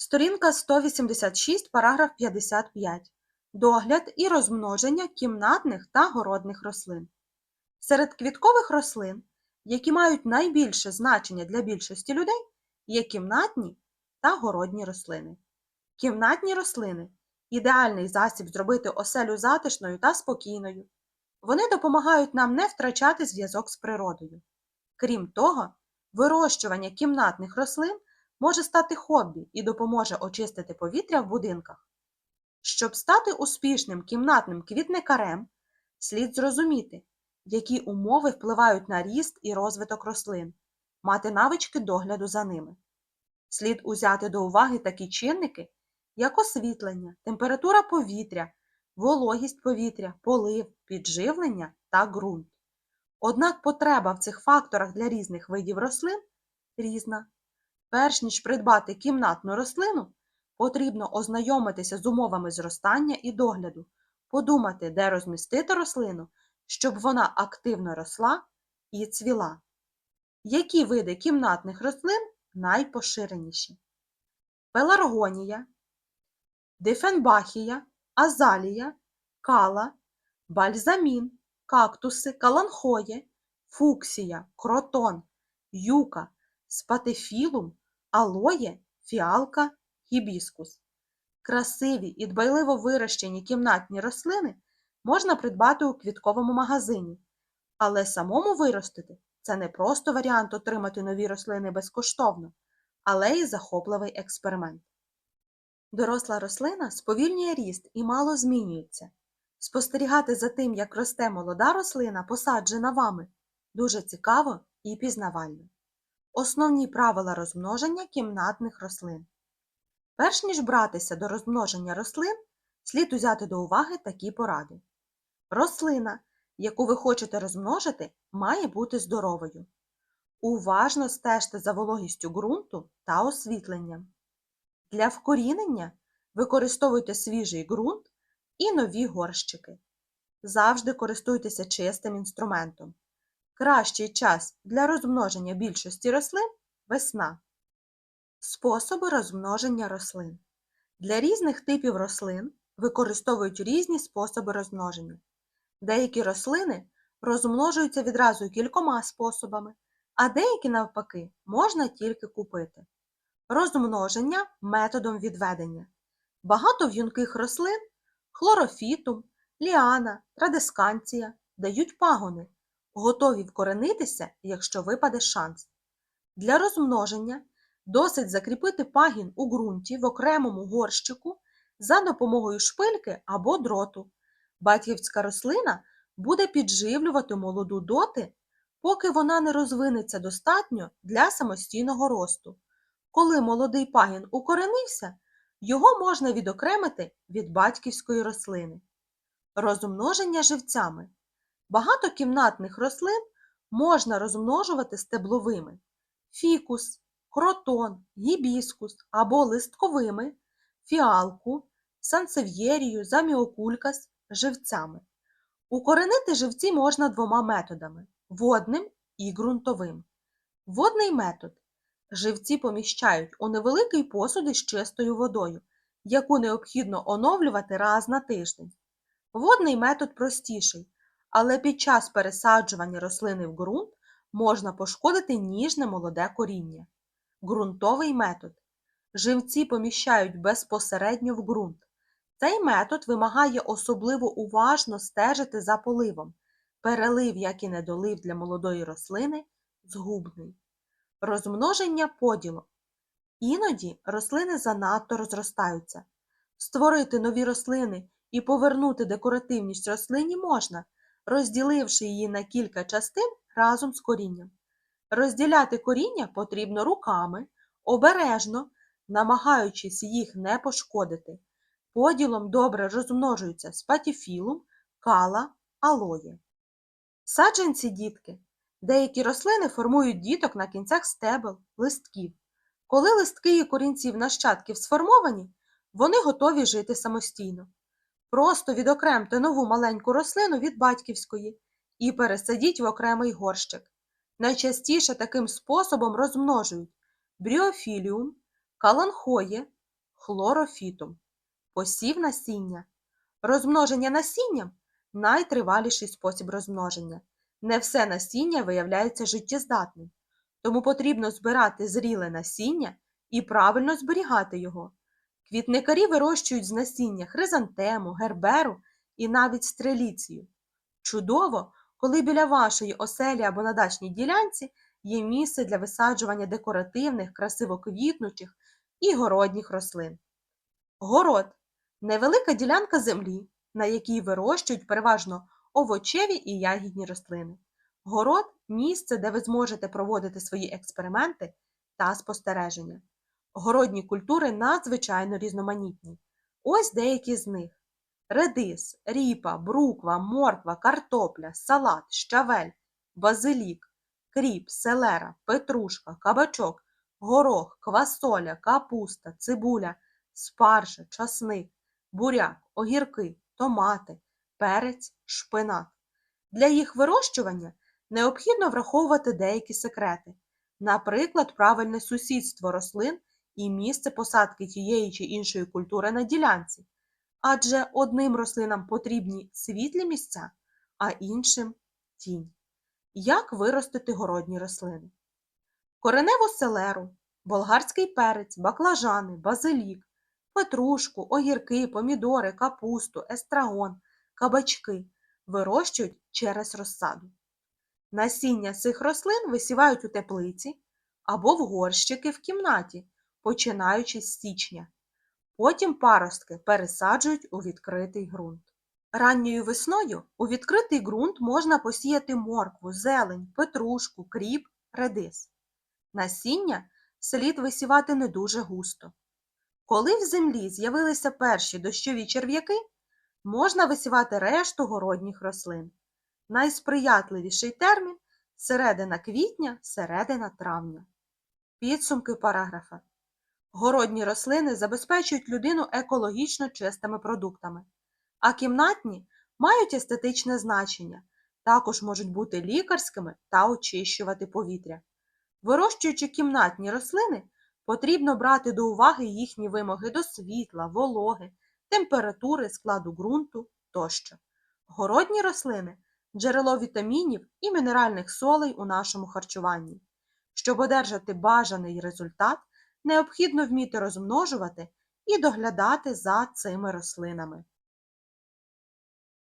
Сторінка 186, параграф 55. Догляд і розмноження кімнатних та городних рослин. Серед квіткових рослин, які мають найбільше значення для більшості людей, є кімнатні та городні рослини. Кімнатні рослини ідеальний засіб зробити оселю затишною та спокійною. Вони допомагають нам не втрачати зв'язок з природою. Крім того, вирощування кімнатних рослин може стати хобі і допоможе очистити повітря в будинках. Щоб стати успішним кімнатним квітникарем, слід зрозуміти, які умови впливають на ріст і розвиток рослин, мати навички догляду за ними. Слід узяти до уваги такі чинники, як освітлення, температура повітря, вологість повітря, полив, підживлення та ґрунт. Однак потреба в цих факторах для різних видів рослин різна. Перш ніж придбати кімнатну рослину, потрібно ознайомитися з умовами зростання і догляду, подумати, де розмістити рослину, щоб вона активно росла і цвіла. Які види кімнатних рослин найпоширеніші? Пеларгонія, дифенбахія, азалія, кала, бальзамін, кактуси, каланхоє, фуксія, кротон, юка, спатефілум, алоє, фіалка, гібіскус. Красиві і дбайливо вирощені кімнатні рослини можна придбати у квітковому магазині, але самому виростити це не просто варіант отримати нові рослини безкоштовно, але й захопливий експеримент. Доросла рослина сповільнює ріст і мало змінюється. Спостерігати за тим, як росте молода рослина, посаджена вами, дуже цікаво і пізнавально. Основні правила розмноження кімнатних рослин. Перш ніж братися до розмноження рослин, слід узяти до уваги такі поради. Рослина, яку ви хочете розмножити, має бути здоровою. Уважно стежте за вологістю ґрунту та освітленням. Для вкорінення використовуйте свіжий ґрунт і нові горщики. Завжди користуйтеся чистим інструментом. Кращий час для розмноження більшості рослин весна. Способи розмноження рослин. Для різних типів рослин використовують різні способи розмноження. Деякі рослини розмножуються відразу кількома способами, а деякі, навпаки, можна тільки купити. Розмноження методом відведення. Багато в'юнких рослин хлорофітум, ліана, традисканція дають пагони, готові вкоренитися, якщо випаде шанс. Для розмноження досить закріпити пагін у ґрунті в окремому горщику за допомогою шпильки або дроту. Батьківська рослина буде підживлювати молоду доти, поки вона не розвинеться достатньо для самостійного росту. Коли молодий пагін укоренився, його можна відокремити від батьківської рослини. Розмноження живцями. Багато кімнатних рослин можна розмножувати стебловими фікус, кротон, гібіскус або листковими, фіалку, сансев'єрію, заміокулькас живцями. Укоренити живці можна двома методами водним і ґрунтовим. Водний метод живці поміщають у невеликий посуд із чистою водою, яку необхідно оновлювати раз на тиждень. Водний метод простіший, але під час пересаджування рослини в ґрунт можна пошкодити ніжне молоде коріння. Ґрунтовий метод. Живці поміщають безпосередньо в ґрунт. Цей метод вимагає особливо уважно стежити за поливом. Перелив, як і недолив для молодої рослини, згубний. Розмноження поділок. Іноді рослини занадто розростаються. Створити нові рослини і повернути декоративність рослині можна, розділивши її на кілька частин разом з корінням. Розділяти коріння потрібно руками, обережно, намагаючись їх не пошкодити. Поділом добре розмножуються спатіфілум, кала, алоє. Саджанці дітки. Деякі рослини формують діток на кінцях стебел, листків. Коли листки і корінців нащадків сформовані, вони готові жити самостійно. Просто відокремте нову маленьку рослину від батьківської і пересадіть в окремий горщик. Найчастіше таким способом розмножують бріофіліум, каланхоє, хлорофітум, посів насіння. Розмноження насінням найтриваліший спосіб розмноження. Не все насіння виявляється життєздатним, тому потрібно збирати зріле насіння і правильно зберігати його. Квітникарі вирощують з насіння хризантему, герберу і навіть стреліцію. Чудово, коли біля вашої оселі або на дачній ділянці є місце для висаджування декоративних, красиво квітнучих і городніх рослин. Город невелика ділянка землі, на якій вирощують переважно овочеві і ягідні рослини. Город місце, де ви зможете проводити свої експерименти та спостереження. Городні культури надзвичайно різноманітні. Ось деякі з них: редис, ріпа, бруква, морква, картопля, салат, щавель, базилік, кріп, селера, петрушка, кабачок, горох, квасоля, капуста, цибуля, спаржа, часник, буряк, огірки, томати, перець, шпинат. Для їх вирощування необхідно враховувати деякі секрети, наприклад, правильне сусідство рослин і місце посадки тієї чи іншої культури на ділянці, адже одним рослинам потрібні світлі місця, а іншим тінь. Як виростити городні рослини? Кореневу селеру, болгарський перець, баклажани, базилік, петрушку, огірки, помідори, капусту, естрагон, кабачки вирощують через розсаду. Насіння цих рослин висівають у теплиці або в горщики в кімнаті, починаючи з січня. Потім паростки пересаджують у відкритий ґрунт. Ранньою весною у відкритий ґрунт можна посіяти моркву, зелень, петрушку, кріп, редис. Насіння слід висівати не дуже густо. Коли в землі з'явилися перші дощові черв'яки, можна висівати решту городніх рослин. Найсприятливіший термін середина квітня, середина травня. Підсумки параграфа. Городні рослини забезпечують людину екологічно чистими продуктами, а кімнатні мають естетичне значення, також можуть бути лікарськими та очищувати повітря. Вирощуючи кімнатні рослини, потрібно брати до уваги їхні вимоги до світла, вологи, температури, складу ґрунту тощо. Городні рослини джерело вітамінів і мінеральних солей у нашому харчуванні. Щоб одержати бажаний результат, необхідно вміти розмножувати і доглядати за цими рослинами.